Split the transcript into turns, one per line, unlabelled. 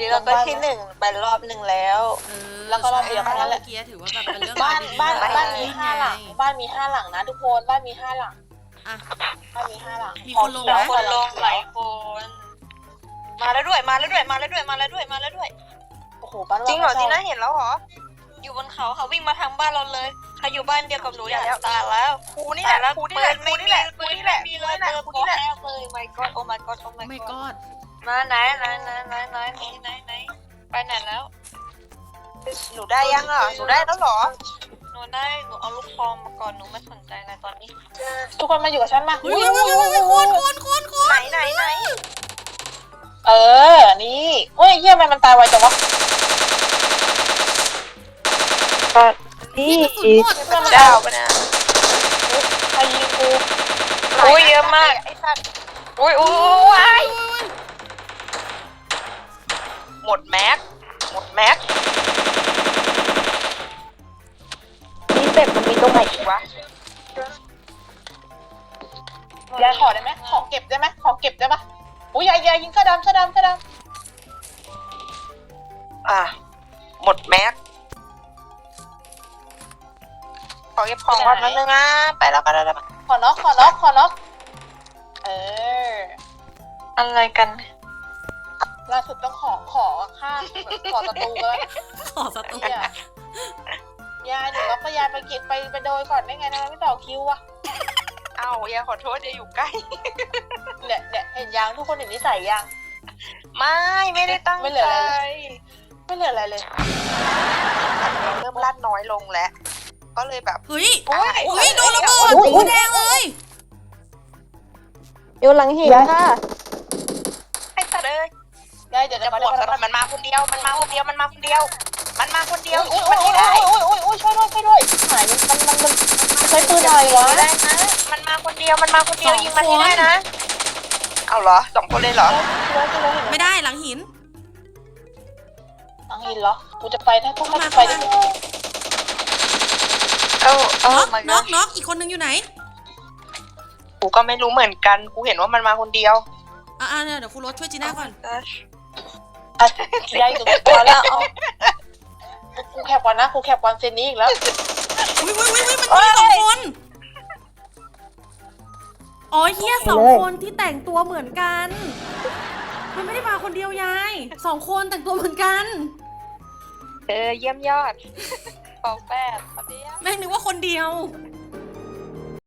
ดีเราก็ที่หนึ่งไปรอบหนึ่งแล้ว
เออ
แล้วก็รอบเดียวแค่นั้นแหละ
เมื่อกี้ถือว่าแบบเป็นเรื่อง
บ้าน
ดี
บ้าน
ที่
บ้าน
เร
มี
ขึ้
ห้าหลัง
ไบ้า
นมีห้าหลังนะทุกคนบ้านมีห้าหลัง
อะ
บ้านมีห้าหลัง
มีคนลงไหม
ขอ
ค
เขียวน
ลงหลายคน มาแล้วด้วยมาแล้วด้วยมาแล้วด้วยมาแล้วด้วยมาแล้วด้วย
โอ้โหบ้าน
จริงเหรอ
ไม่
จี
ใช่
น่าเห็นแล้วเหรอ อยู่บนเขาเขาวิ่งมาทางบ้านเราเลยใครอยู่บ้านเดียวกับหนูอย่าตายแล้ว
กูนี่แหละ
ตายแล้ว
กูนี่แหละ
ปื
กู
น
นี่แหละ
ปื
กู
น
นี่แหละ
มี
กู
เลย
นี่แหละ
ปืน
กูนี่แหละ
แรกเลย my god oh my god oh
โอ้
my
my
god
god
มาไมาไหนไหนไหนไหนไหนไหนไหนไปไหนแล้ว
หนูได้ยังเหรอหนูได้แล้วเหรอ
หนูได้ หนูเอาลูกฟองมาก่อน หนูไม่สนใจอะไรตอนนี้
ทุกคนมาอยู่กับฉันมา
คุณยอุ้ยอุ้ยอุ้
ไหนไหนไหน
เออ นี่โอ้ยเยี่ยมมันมันตายไวจังวะ
นี่มันดาว
ไปนะไอ้ยิ
งกู
อ้ยเยอะมาก
ไอ้สัตว์
อ้ยโอ้ย
หมดแม็ก หมดแม็ก
นี่เป็ดมันมีตรงไหนอีกวะ
ยายขอได้ไหมขอเก็บได้ไหมขอเก็บได้ปะอุ้ยยายยายยิงเสื้อดำเสื้อดำเสื้อด
อะ หมดแม็ก ขอเก็บของก่อนนิดนึงนะ ไปแล้วไปแล้วไปแล้วำ
ขอน็อกขอน็อกขอน็อก เออ
อะไรกัน
ล่าสุดต้องขอขอค่าขอศัตรูกันแล้ว
ขอสตู
เฮียยายหนูแล้วก็ยายไปกินไปไปโดยก่อนได้ไงทำไมไม่ต่อคิวอะ
เอ้าอย่าขอโทษอย่าอยู่ใกล้
เนี่ยเนี่ยเห็นยังทุกคนเห็นนิสัยยัง
ไม่ไม่ได้ตั้ง
ไม่เหลือ
ใจ
อะไรไม่เหลืออะไรเลย
เริ่มลั่นน้อยลงแล้ว ก็เลยแบบ
เฮ้ย
โอ้ย
เฮ้ยโดนระเบิด
อุ๊ยอุ๊
หัวยแดงเลย
อยู่หลังหินค่ะ
ไอ้สัตว์เอ้ย
ยาย เดี๋ยว
จะ
จะ
บ
มา
วก
เดี๋
กั
ย
น
ว
หน่อยมันมาคนเดียว มันมาคนเดียว มันมาคนเดียว มันมาคนเดียว
โอ้
ยิ
ย
งมัน
โอ้
ไม่
ย
ได้
โอ้ยโอ้ยโอ้ยช่วยด้วยช่วยด้วยหายมันมันมันมันใช้ปืนอะไรวะ
ไม่ได้นะมันมาคนเดียว มันมาคนเดียวยิงมันไม่ได้นะ เอาเหรอสองคนเลยเหรอ
ไม่ได้หลังหิน
อังหินเหรอ กูจะไปถ้ากูไม่ไปได้
เอ้าเอ้า
น็อก
มัน
น็อกน็อกอีกคนนึงอยู่ไหน
กูก็ไม่รู้เหมือนกัน กูเห็นว่ามันมาคนเดียว
อ่าเดี๋ยวครูรถช่วยจีน่าก่อน
ยายอยู่ตัวแล้วเอากูแคบก่อนนะกูแคบก่อนเซนนี้อีกแล้ว
อุ้ยอุ้ยอุ้ยมันมีสองคน อ๋อเฮียสองคนที่แต่งตัวเหมือนกัน มันไม่ได้มาคนเดียวยายสองคนแต่งตัวเหมือนกัน
เออเยี่ยมยอดของแปดปะเดียว
แม่งนึกว่าคนเดียว